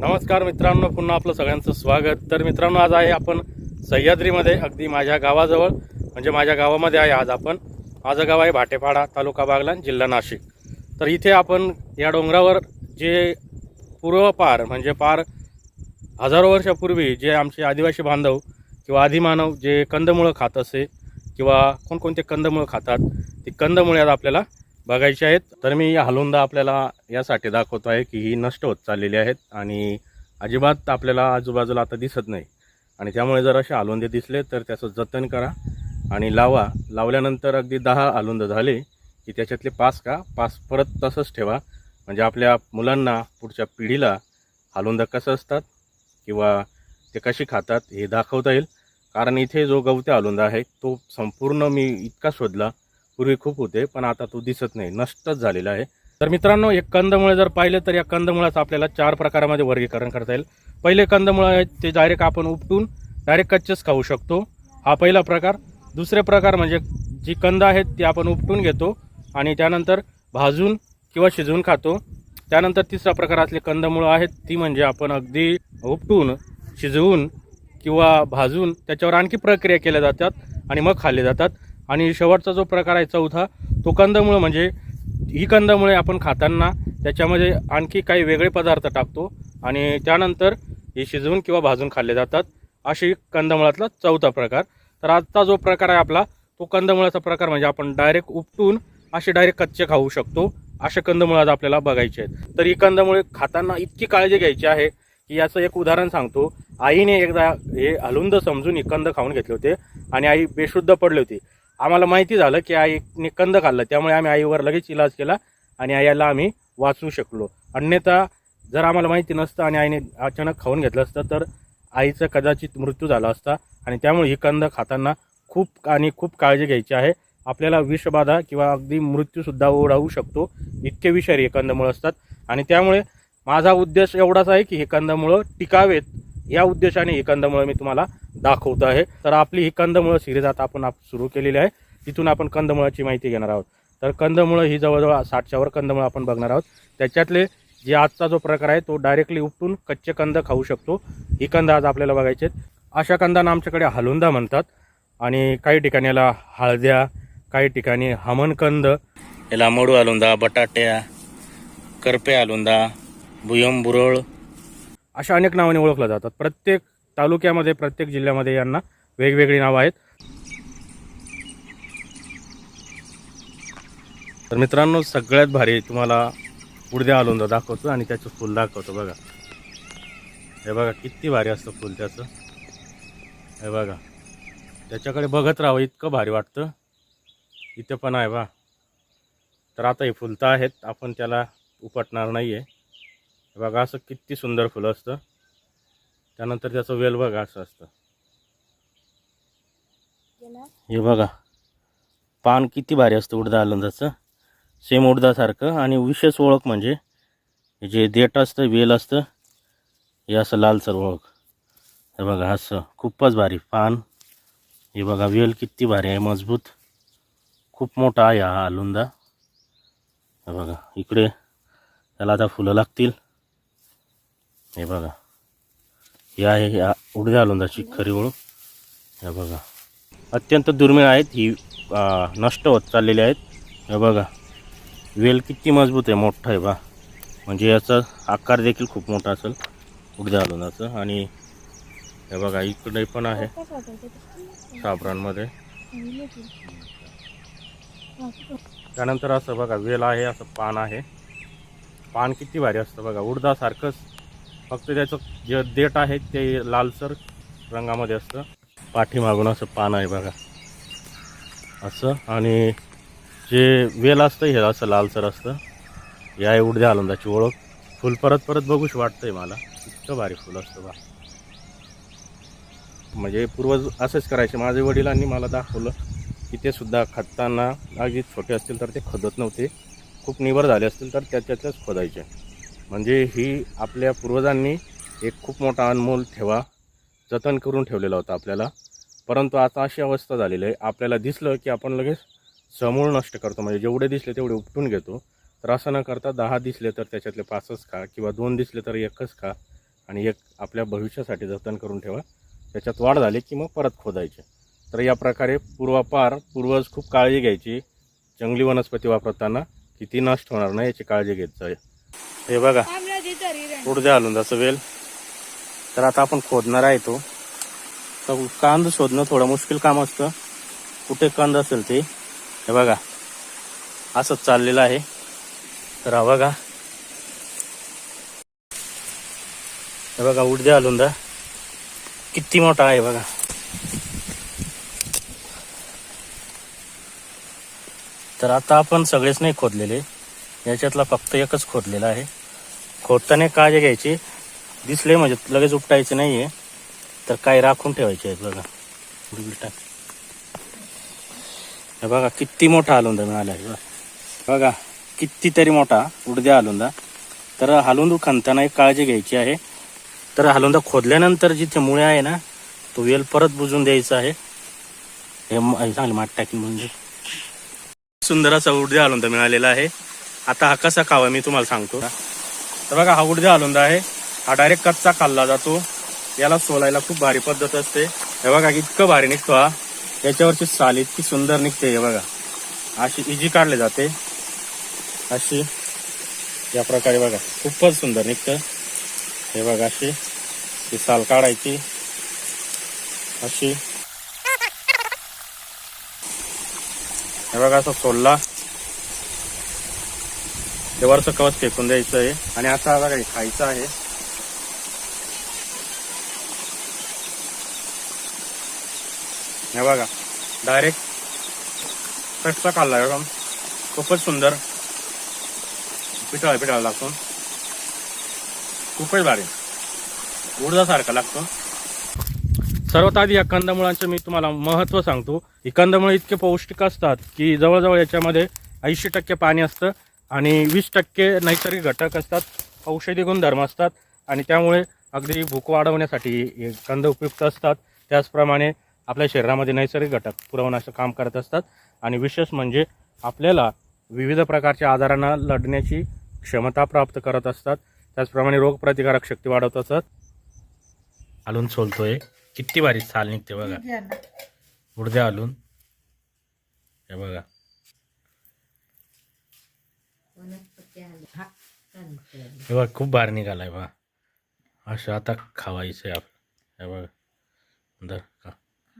नमस्कार मित्रांनो पुन्हा आपलं सगळ्यांचं स्वागत. तर मित्रांनो आज आहे आपण सह्याद्रीमध्ये अगदी माझ्या गावाजवळ म्हणजे माझ्या गावामध्ये आहे आज आपण. माझं गाव आहे भाटेपाडा तालुका बागलान जिल्हा नाशिक. तर इथे आपण या डोंगरावर जे पूर्वपार म्हणजे पार हजारो वर्षापूर्वी जे आमचे आदिवासी बांधव किंवा आदिमानव जे कंदमुळं खात असे किंवा कोणकोणते कंदमुळं खातात ती कंदमुळे आज आपल्याला बघायचे आहेत. तर मी हलुंदा आपल्याला यासाठी दाखवतो आहे की ही नष्ट होत चाललेली आहेत आणि अजिबात आपल्याला आजूबाजूला आता दिसत नाही. आणि त्यामुळे जर असे हलुंदे दिसले तर त्याचं जतन करा आणि लावा. लावल्यानंतर अगदी दहा हलुंद झाले की त्याच्यातले पाच का? पाच परत तसंच ठेवा. म्हणजे आपल्या मुलांना पुढच्या पिढीला हलुंद कसं असतात किंवा ते कशी खातात हे दाखवता येईल. कारण इथे जो गवते हलुंदा आहे तो संपूर्ण मी इतका शोधला पूर्वी खूप होते पण आता तो दिसत नाही. नष्टच झालेला आहे. तर मित्रांनो एक कंदमुळे जर पाहिलं तर या कंदमुळाचं आपल्याला चार प्रकारामध्ये वर्गीकरण करता येईल. पहिले कंदमुळं आहेत ते डायरेक्ट आपण उपटून डायरेक्ट कच्चेच खाऊ शकतो. हा पहिला प्रकार. दुसरे प्रकार म्हणजे जी कंद आहेत ती आपण उपटून घेतो आणि त्यानंतर भाजून किंवा शिजवून खातो. त्यानंतर तिसरा प्रकार असले कंदमुळं आहेत ती म्हणजे आपण अगदी उपटून शिजवून किंवा भाजून त्याच्यावर आणखी प्रक्रिया केल्या जातात आणि मग खाल्ले जातात. आणि शेवटचा जो प्रकार आहे चौथा तो कंदमुळं म्हणजे ही कंदमुळे आपण खाताना त्याच्यामध्ये आणखी काही वेगळे पदार्थ टाकतो आणि त्यानंतर हे शिजवून किंवा भाजून खाल्ले जातात. अशी कंदमुळातला चौथा प्रकार. तर आजचा जो प्रकार आहे आपला तो कंदमुळाचा प्रकार म्हणजे आपण डायरेक्ट उपटून असे डायरेक्ट कच्चे खाऊ शकतो असे कंदमुळं आज आपल्याला बघायचे आहेत. तर ही कंदमुळे खाताना इतकी काळजी घ्यायची आहे की याचं एक उदाहरण सांगतो. आईने एकदा हे हलुंद समजून ही कंद खाऊन घेतले होते आणि आई बेशुद्ध पडली होती. आम्हाला माहिती झालं की आईने कंद खाल्लं. त्यामुळे आम्ही आईवर लगेच इलाज केला आणि आईला आम्ही वाचवू शकलो. अन्यथा जर आम्हाला माहिती नसतं आणि आईने अचानक खाऊन घेतलं असतं तर आईचा कदाचित मृत्यू झाला असता. आणि त्यामुळे ही कंद खाताना खूप आणि खूप काळजी घ्यायची आहे. आपल्याला विषबाधा किंवा अगदी मृत्यूसुद्धा ओढावू शकतो. इतके विषारी हे कंदमुळं असतात. आणि त्यामुळे माझा उद्देश एवढाच आहे की हे कंदमुळं टिकावेत. या उद्देशाने ही कंदमुळं मी तुम्हाला दाखवत आहे. तर आपली ही कंदमुळं सिरीज आता आपण आप सुरू केलेली आहे. तिथून आपण कंदमुळाची माहिती घेणार आहोत. तर कंदमुळं ही जवळजवळ साठच्यावर कंदमुळं आपण बघणार आहोत. त्याच्यातले जे आजचा जो प्रकार आहे तो डायरेक्टली उपटून कच्चे कंद खाऊ शकतो. ही कंद आज आपल्याला बघायचे आहेत. अशा कंदांना आमच्याकडे हलुंदा म्हणतात. आणि काही ठिकाणी याला हळद्या काही ठिकाणी हमनकंद याला मडू आलुंदा बटाट्या करपे आलुंदा भुयम बुरळ. अशा अनेक नावाने ओळखल्या जातात. प्रत्येक तालुक्यामध्ये प्रत्येक जिल्ह्यामध्ये यांना वेगवेगळी नावं आहेत. तर मित्रांनो सगळ्यात भारी तुम्हाला उडद्या आलोंदा दाखवतो आणि त्याचं फुल दाखवतो बघा. हे बघा किती भारी असतं फुल त्याचं. हे बघा. त्याच्याकडे बघत राहावं इतकं भारी वाटतं. इथे पण आहे बा. तर आता हे फुलतं आहेत आपण त्याला उपटणार नाही आहे बघा असं किती सुंदर फुलं असतं. त्यानंतर त्याचं वेल बघा असं असतं. हे बघा. पान किती भारी असतं उडदा आलंदाचं. सेम उडदासारखं आणि विशेष ओळख म्हणजे जे देठ असतं वेल असतं हे असं लालसर ओळख. हे बघा असं खूपच भारी पान. हे बघा वेल किती भारी आहे मजबूत. खूप मोठा आहे हा आलुंदा. हे बघा इकडे त्याला आता फुलं लागतील. हे बघा. ही आहे या उडद्या आलुंदाची खरी ओळख. हे बघा. अत्यंत दुर्मिळ आहेत ही नष्ट होत चाललेली आहेत. हे बघा. वेल किती मजबूत आहे मोठं आहे बा. म्हणजे याचा आकार देखील खूप मोठा असेल उडद्या आलुंदाचं आणि हे बघा इकडे पण आहे साबरांमध्ये. त्यानंतर असं बघा वेल आहे असं पान आहे. पान किती भारी असतं बघा. उडदासारखंच फक्त त्याचं जे देठ आहे ते लालसर रंगामध्ये असतं. पाठीमागून असं पान आहे बघा. असं आणि जे वेल असतं हे असं लालसर असतं. या आहे आलंदाची ओळख. फुल परत परत बघूच वाटतंय मला. इतकं भारी फुल असतं बा. म्हणजे पूर्वज असंच करायचे. माझे वडिलांनी मला दाखवलं की ते सुद्धा खदताना अगदी छोटे असतील तर ते खदत नव्हते. खूप निवड झाले असतील तर त्याच्यातच खोदायचे. म्हणजे ही आपल्या पूर्वजांनी एक खूप मोठा अनमोल ठेवा जतन करून ठेवलेला होता आपल्याला. परंतु आता अशी अवस्था झालेली आहे. आपल्याला दिसलं की आपण लगेच समूळ नष्ट करतो. म्हणजे जेवढे दिसले तेवढे उपटून घेतो. तर असं न करता दहा दिसले तर त्याच्यातले पाचच खा किंवा दोन दिसले तर एकच खा आणि एक आपल्या भविष्यासाठी जतन करून ठेवा. त्याच्यात वाढ झाली की मग परत खोदायचे. तर या प्रकारे पूर्वापार पूर्वज खूप काळजी घ्यायची. जंगली वनस्पती वापरताना की ती नष्ट होणार नाही याची काळजी घेत जाईल हे बघा. पुढे आलून जसं वेल. तर आता आपण खोदणार आहे तो. तर कांद शोधणं थोडं मुश्किल काम असतं. कुठे कांद असेल ते. हे बघा. असंच चाललेलं आहे. तर हा बघा. हे बघा उडद्या आलुंदा किती मोठा आहे बघा. तर आता आपण सगळेच नाही खोदलेले. याच्यातला फक्त एकच खोदलेला आहे. खोदताना काळजी घ्यायची. दिसले म्हणजे लगेच उपटायचे नाहीये. तर काही राखून ठेवायचे आहेत बघा. टाक. हे बघा किती मोठा हलुंदा मिळाला आहे बघा. बघा कितीतरी मोठा उडद्या हलुंदा. तर हलुंदू खणताना एक काळजी घ्यायची आहे. तर हलुंदा खोदल्यानंतर जिथे मुळे आहे ना तो वेल परत बुजून द्यायचा आहे. हे म- चांगली माठ टाकी म्हणजे सुंदर असा उडद्या हलुंदा मिळालेला आहे. आता हा कसा खावा मी तुम्हाला सांगतो. तर बघा हा गुडजा हलुंदा आहे. हा डायरेक्ट कच्चा खाल्ला जातो. याला सोलायला खूप भारी पद्धत असते. हे बघा इतकं भारी निघतो हा. याच्यावरची साल इतकी सुंदर निघते हे बघा. अशी इजी काढले जाते. अशी या प्रकारे बघा खूपच सुंदर निघतं. हे बघा अशी ही साल काढायची. अशी. हे बघा असं सोलला. हे वरचं कवच फेकून द्यायचं आहे. आणि आता बघा खायचं आहे. हे बघा डायरेक्ट कच्चा खाल्ला एकदम खूपच सुंदर. पिठाळा पिठाळा लागतो. खूपच भारी. उडदासारखा लागतो. सर्वात आधी या कंदमुळांचं मी तुम्हाला महत्त्व सांगतो. ही कंदमुळे इतके पौष्टिक असतात की जवळजवळ याच्यामध्ये ऐंशी टक्के पाणी असतं. आणि वीस टक्के नैसर्गिक घटक असतात औषधी गुणधर्म असतात आणि त्यामुळे अगदी भूक वाढवण्यासाठी हे कंद उपयुक्त असतात. त्याचप्रमाणे आपल्या शरीरामध्ये नैसर्गिक घटक पुरवण्याचं काम करत असतात. आणि विशेष म्हणजे आपल्याला विविध प्रकारच्या आजारांना लढण्याची क्षमता प्राप्त करत असतात. त्याचप्रमाणे रोगप्रतिकारक शक्ती वाढवत असतात. आलून सोलतोय किती भारी साल निघते बघा. उडद्या आलून हे बघा. हे बघा खूप बार निघालाय बघा. असं आता खावायचं आहे आप हे बघा धर का